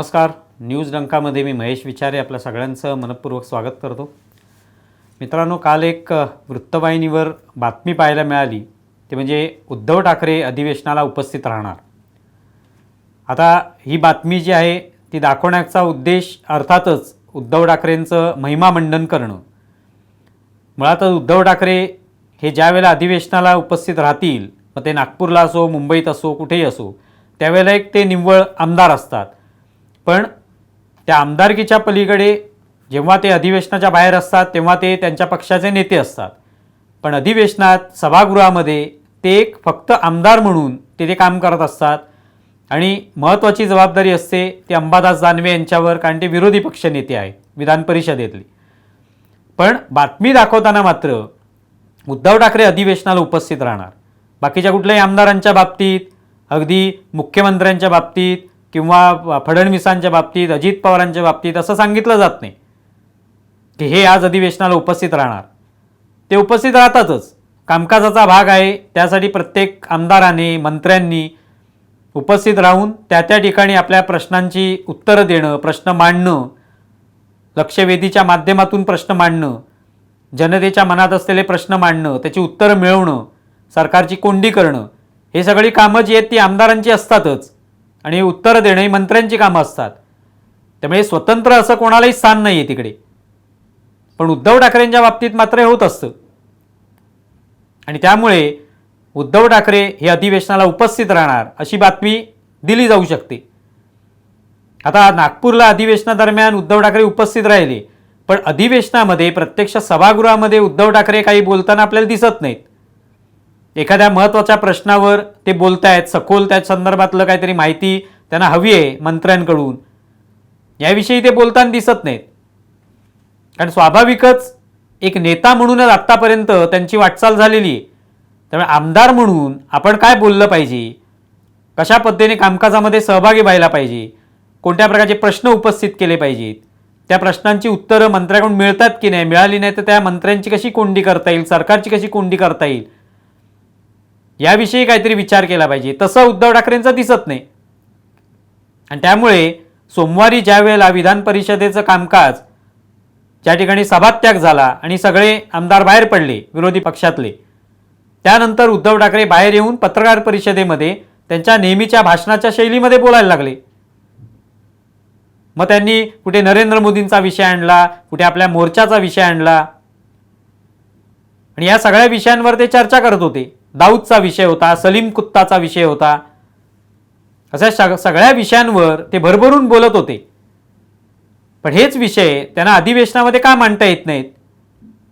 नमस्कार. न्यूज डंकामध्ये मी महेश विचारे आपल्या सगळ्यांचं मनपूर्वक स्वागत करतो. मित्रांनो काल एक वृत्तवाहिनीवर बातमी पाहायला मिळाली. ते म्हणजे उद्धव ठाकरे अधिवेशनाला उपस्थित राहणार. आता ही बातमी जी आहे ती दाखवण्याचा उद्देश अर्थातच उद्धव ठाकरेंचं महिमामंडन करणं. मुळातच उद्धव ठाकरे हे ज्यावेळेला अधिवेशनाला उपस्थित राहतील मग ते नागपूरला असो मुंबईत असो कुठेही असो त्यावेळेला एक ते निव्वळ आमदार असतात. पण त्या आमदारकीच्या पलीकडे जेव्हा ते अधिवेशनाच्या बाहेर असतात तेव्हा ते त्यांच्या पक्षाचे नेते असतात. पण अधिवेशनात सभागृहामध्ये ते एक फक्त आमदार म्हणून ते ते काम करत असतात. आणि महत्त्वाची जबाबदारी असते ती अंबादास दानवे यांच्यावर कारण ते विरोधी पक्षनेते आहेत विधान परिषदेतली. पण बातमी दाखवताना मात्र उद्धव ठाकरे अधिवेशनाला उपस्थित राहणार. बाकीच्या कुठल्याही आमदारांच्या बाबतीत अगदी मुख्यमंत्र्यांच्या बाबतीत किंवा फडणवीसांच्या बाबतीत अजित पवारांच्या बाबतीत असं सांगितलं जात नाही. की हे आज अधिवेशनाला उपस्थित राहणार. ते उपस्थित राहतातच. कामकाजाचा भाग आहे. त्यासाठी प्रत्येक आमदाराने मंत्र्यांनी उपस्थित राहून त्या त्या ठिकाणी आपल्या प्रश्नांची उत्तरं देणं प्रश्न मांडणं लक्षवेधीच्या माध्यमातून प्रश्न मांडणं जनतेच्या मनात असलेले प्रश्न मांडणं त्याची उत्तरं मिळवणं सरकारची कोंडी करणं हे सगळी कामं जी आहेत ती आमदारांची असतातच. आणि उत्तर देणे ही मंत्र्यांची कामं असतात. त्यामुळे स्वतंत्र असं कोणालाही स्थान नाही आहे तिकडे. पण उद्धव ठाकरेंच्या बाबतीत मात्र हे होत असतं. आणि त्यामुळे उद्धव ठाकरे हे अधिवेशनाला उपस्थित राहणार अशी बातमी दिली जाऊ शकते. आता नागपूरला अधिवेशनादरम्यान उद्धव ठाकरे उपस्थित राहिले पण अधिवेशनामध्ये प्रत्यक्ष सभागृहामध्ये उद्धव ठाकरे काही बोलताना आपल्याला दिसत नाहीत. एखाद्या महत्त्वाच्या प्रश्नावर ते बोलतायत सखोल त्या संदर्भातलं काहीतरी माहिती त्यांना हवी आहे मंत्र्यांकडून. याविषयी ते बोलताना दिसत नाहीत. कारण स्वाभाविकच एक नेता म्हणूनच आत्तापर्यंत त्यांची वाटचाल झालेली आहे. त्यामुळे आमदार म्हणून आपण काय बोललं पाहिजे? कशा पद्धतीने कामकाजामध्ये सहभागी व्हायला पाहिजे? कोणत्या प्रकारचे प्रश्न उपस्थित केले पाहिजेत? त्या प्रश्नांची उत्तरं मंत्र्याकडून मिळतात की नाही? मिळाली नाही तर त्या मंत्र्यांची कशी कोंडी करता येईल? सरकारची कशी कोंडी करता येईल? याविषयी काहीतरी विचार केला पाहिजे. तसं उद्धव ठाकरेंचं दिसत नाही. आणि त्यामुळे सोमवारी ज्या वेळेला विधान परिषदेचं कामकाज ज्या ठिकाणी सभात्याग झाला आणि सगळे आमदार बाहेर पडले विरोधी पक्षातले त्यानंतर उद्धव ठाकरे बाहेर येऊन पत्रकार परिषदेमध्ये त्यांच्या नेहमीच्या भाषणाच्या शैलीमध्ये बोलायला लागले. मग त्यांनी कुठे नरेंद्र मोदींचा विषय आणला कुठे आपल्या मोर्चाचा विषय आणला. आणि या सगळ्या विषयांवर ते चर्चा करत होते. दाऊदचा विषय होता सलीम कुत्ताचा विषय होता. अशा सग सगळ्या विषयांवर ते भरभरून बोलत होते. पण हेच विषय त्यांना अधिवेशनामध्ये का मांडता येत नाहीत?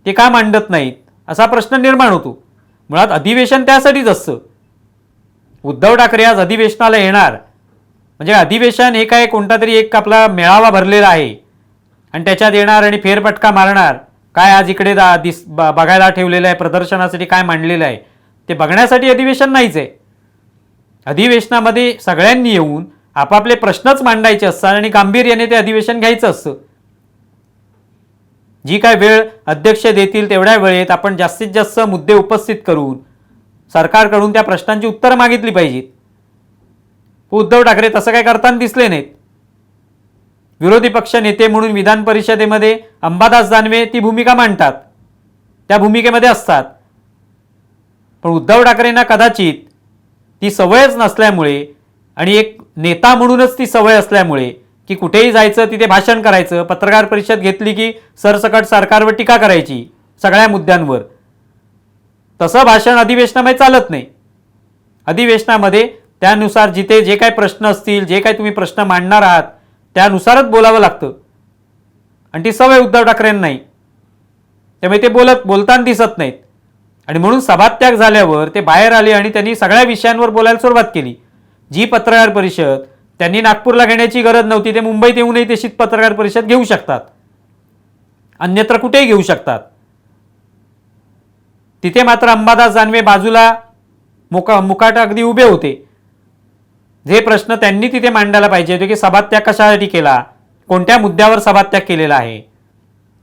ते का मांडत नाहीत? असा प्रश्न निर्माण होतो. मुळात अधिवेशन त्यासाठीच असतं. उद्धव ठाकरे आज अधिवेशनाला येणार. म्हणजे अधिवेशन हे काय कोणता तरी एक आपला मेळावा भरलेला आहे. आणि त्याच्यात येणार आणि फेरफटका मारणार. काय आज इकडे दा दिस ब- बघायला ठेवलेलं आहे प्रदर्शनासाठी काय मांडलेलं आहे? ते बघण्यासाठी अधिवेशन नाहीच आहे. अधिवेशनामध्ये सगळ्यांनी येऊन आपापले प्रश्नच मांडायचे असतात आणि गांभीर्याने ते अधिवेशन घ्यायचं असतं. जी काय वेळ अध्यक्ष देतील तेवढ्या वेळेत आपण जास्तीत जास्त मुद्दे उपस्थित करून सरकारकडून त्या प्रश्नांची उत्तरं मागितली पाहिजेत. उद्धव ठाकरे तसं काय करताना दिसले नाहीत. विरोधी पक्ष नेते म्हणून विधान परिषदेमध्ये अंबादास दानवे ती भूमिका मांडतात. त्या भूमिकेमध्ये असतात. पण उद्धव ठाकरेंना कदाचित ती सवयच नसल्यामुळे आणि एक नेता म्हणूनच ती सवय असल्यामुळे की कुठेही जायचं तिथे भाषण करायचं पत्रकार परिषद घेतली की सरसकट सरकारवर टीका करायची सगळ्या मुद्द्यांवर. तसं भाषण अधिवेशनामध्ये चालत नाही. अधिवेशनामध्ये त्यानुसार जिथे जे काही प्रश्न असतील जे काही तुम्ही प्रश्न मांडणार आहात त्यानुसारच बोलावं लागतं. आणि ती सवय उद्धव ठाकरेंना नाही. त्यामुळे ते बोलत बोलताना दिसत नाहीत. आणि म्हणून सभात्याग झाल्यावर ते बाहेर आले आणि त्यांनी सगळ्या विषयांवर बोलायला सुरुवात केली. जी पत्रकार परिषद त्यांनी नागपूरला घेण्याची गरज नव्हती ते मुंबईत येऊनही तशीच पत्रकार परिषद घेऊ शकतात. अन्यत्र कुठेही घेऊ शकतात. तिथे मात्र अंबादास जानवे बाजूला मुका मुकाट अगदी उभे होते. जे प्रश्न त्यांनी तिथे मांडायला पाहिजे होते की सभात्याग कशासाठी केला? कोणत्या मुद्द्यावर सभात्याग केलेला आहे?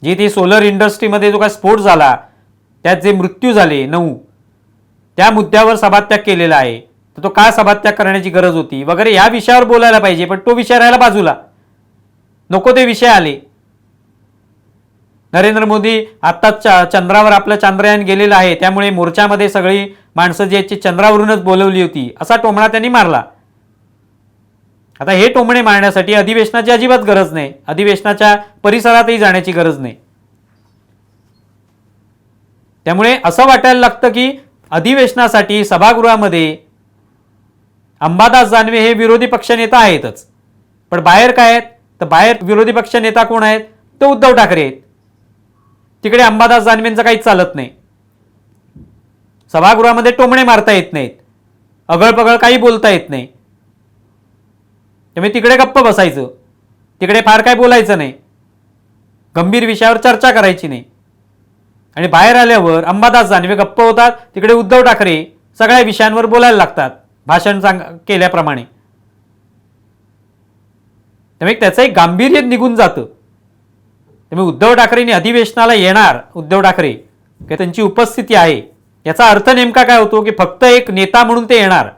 जे ते सोलर इंडस्ट्रीमध्ये जो काय स्फोट झाला त्यात जे मृत्यू झाले नऊ त्या मुद्द्यावर सभात्याग केलेला आहे. तर तो का सभात्याग करण्याची गरज होती. वगैरे या विषयावर बोलायला पाहिजे पण तो विषय राहायला बाजूला. नको ते विषय आले. नरेंद्र मोदी आत्ताच च- चंद्रावर आपलं चांद्रयान गेलेलं आहे. त्यामुळे मोर्चामध्ये सगळी माणसं जी आहेत चंद्रावरूनच बोलवली होती. असा टोमणा त्यांनी मारला. आता हे टोमणे मारण्यासाठी अधिवेशनाची अजिबात गरज नाही. अधिवेशनाच्या परिसरातही जाण्याची गरज नाही. त्यामुळे असं वाटायला लागतं की अधिवेशनासाठी सभागृहामध्ये अंबादास दानवे हे विरोधी पक्षनेता आहेतच. पण बाहेर काय आहेत? तर बाहेर विरोधी पक्ष नेता कोण आहेत? तो उद्धव ठाकरे आहेत. तिकडे अंबादास दानवेंचं काहीच चालत नाही. सभागृहामध्ये टोमणे मारता येत नाहीत. अगळपगळ काही बोलता येत नाही. त्यामुळे तिकडे गप्प बसायचं. तिकडे फार काय बोलायचं नाही. गंभीर विषयावर चर्चा करायची नाही. आणि बाहेर आल्यावर अंबादास जानवे गप्प होतात. तिकडे उद्धव ठाकरे सगळ्या विषयांवर बोलायला लागतात. भाषण सांग केल्याप्रमाणे. त्यामुळे त्याचं एक गांभीर्य निघून जातं. त्यामुळे उद्धव ठाकरेंनी अधिवेशनाला येणार उद्धव ठाकरे किंवा त्यांची उपस्थिती आहे. याचा अर्थ नेमका काय होतो की फक्त एक नेता म्हणून ते येणार.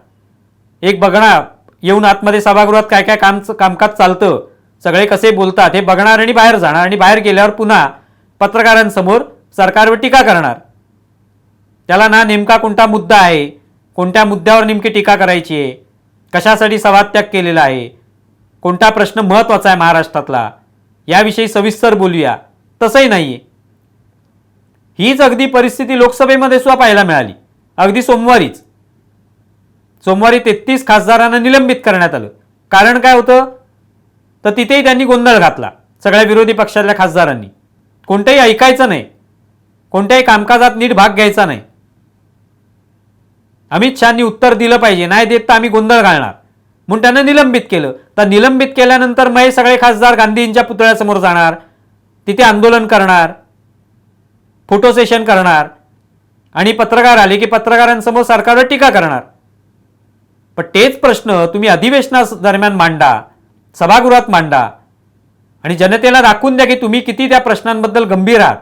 एक बघणार येऊन आतमध्ये सभागृहात काय काय काम कामकाज चालतं. सगळे कसे बोलतात हे बघणार आणि बाहेर जाणार. आणि बाहेर गेल्यावर पुन्हा पत्रकारांसमोर सरकारवर टीका करणार. त्याला ना नेमका कोणता मुद्दा आहे? कोणत्या मुद्द्यावर नेमकी टीका करायची आहे? कशासाठी सभात्याग केलेला आहे? कोणता प्रश्न महत्त्वाचा आहे महाराष्ट्रातला? याविषयी सविस्तर बोलूया. तसंही नाही आहे हीच अगदी परिस्थिती लोकसभेमध्ये सुद्धा पाहायला मिळाली. अगदी सोमवारीच. सोमवारी तेहतीस खासदारांना निलंबित करण्यात आलं. कारण काय होतं? तर तिथेही त्यांनी गोंधळ घातला. सगळ्या विरोधी पक्षातल्या खासदारांनी. कोणतंही ऐकायचं नाही. कोणत्याही कामकाजात नीट भाग घ्यायचा नाही. अमित शहानी उत्तर दिलं पाहिजे नाही देत तर आम्ही गोंधळ घालणार. म्हणून त्यांना निलंबित केलं. तर निलंबित केल्यानंतर मग हे सगळे खासदार गांधींच्या पुतळ्यासमोर जाणार तिथे आंदोलन करणार फोटो सेशन करणार आणि पत्रकार आले की पत्रकारांसमोर सरकारवर टीका करणार. पण तेच प्रश्न तुम्ही अधिवेशना दरम्यान मांडा सभागृहात मांडा आणि जनतेला दाखवून द्या की तुम्ही किती त्या प्रश्नांबद्दल गंभीर आहात.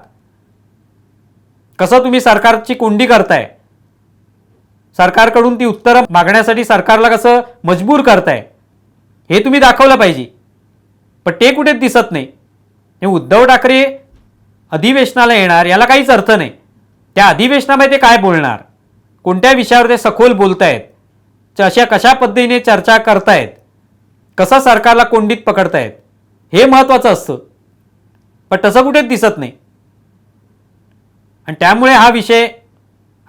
कसं तुम्ही सरकारची कोंडी करताय? सरकारकडून ती उत्तरं मागण्यासाठी सरकारला कसं मजबूर करताय? हे तुम्ही दाखवलं पाहिजे. पण ते कुठे दिसत नाही. हे उद्धव ठाकरे अधिवेशनाला येणार याला काहीच अर्थ नाही. त्या अधिवेशनामध्ये ते काय बोलणार? कोणत्या विषयावर ते सखोल बोलतायत? च- अशा कशा पद्धतीने चर्चा करतायत? कसं सरकारला कोंडीत पकडतायत? हे महत्त्वाचं असतं. पण तसं कुठेच दिसत नाही. आणि त्यामुळे हा विषय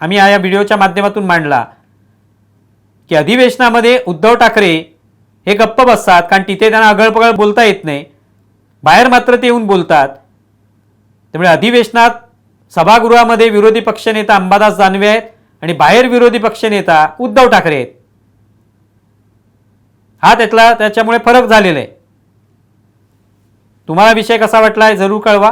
आम्ही या व्हिडिओच्या माध्यमातून मांडला की अधिवेशनामध्ये उद्धव ठाकरे हे गप्प बसतात कारण तिथे त्यांना अगळपगळ बोलता येत नाही. बाहेर मात्र ते येऊन बोलतात. त्यामुळे अधिवेशनात सभागृहामध्ये विरोधी पक्षनेता अंबादास दानवे आहेत आणि बाहेर विरोधी पक्षनेता उद्धव ठाकरे आहेत. हा त्यातला त्याच्यामुळे फरक झालेला आहे. तुम्हाला विषय कसा वाटला आहे जरूर कळवा.